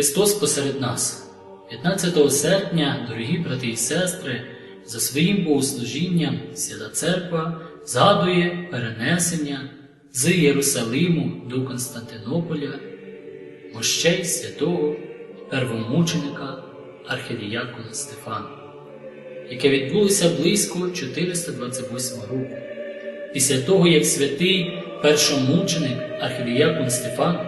Христос посеред нас. 15 серпня, дорогі брати і сестри, за своїм богослужінням Свята Церква згадує перенесення з Єрусалиму до Константинополя мощей святого первомученика архідіякона Стефана, яке відбулося близько 428 року. Після того, як святий першомученик архідіякон Стефан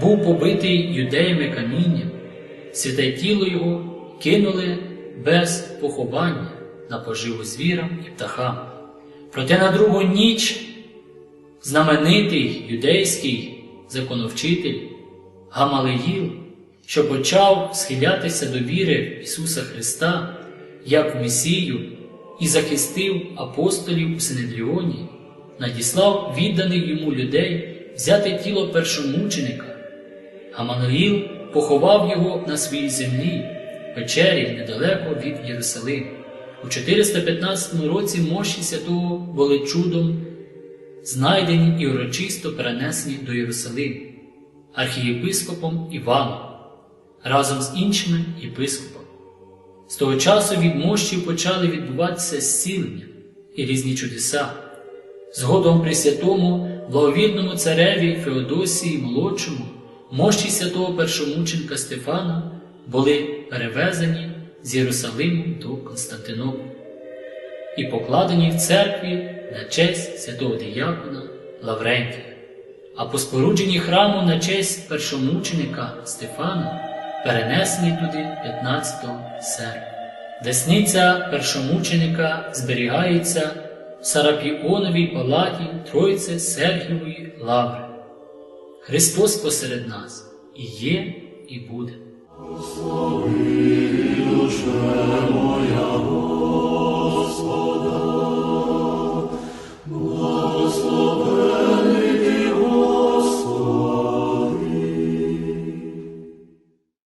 був побитий юдеями камінням, святе тіло його кинули без поховання на поживу звірам і птахам. Проте на другу ніч знаменитий юдейський законовчитель Гамалеїл, що почав схилятися до віри Ісуса Христа як Месію і захистив апостолів у Синедріоні, надіслав відданих йому людей взяти тіло першомученика. Гамануїл поховав його на своїй землі, в печері недалеко від Єрусалиму. У 415 році мощі святого були чудом знайдені і урочисто перенесені до Єрусалиму архієпископом Іваном разом з іншими єпископами. З того часу від мощів почали відбуватися зцілення і різні чудеса. Згодом при святому благовірному цареві Феодосії Молодшому мощі святого першомученка Стефана були перевезені з Єрусалиму до Константинополя і покладені в церкві на честь святого диякона Лаврентія. А по спорудженні храму на честь першомученика Стефана перенесені туди 15 серпня. Десниця першомученика зберігається в Сарапіоновій палаті Тройці Сергієвої лаври. Христос посеред нас і є, і буде.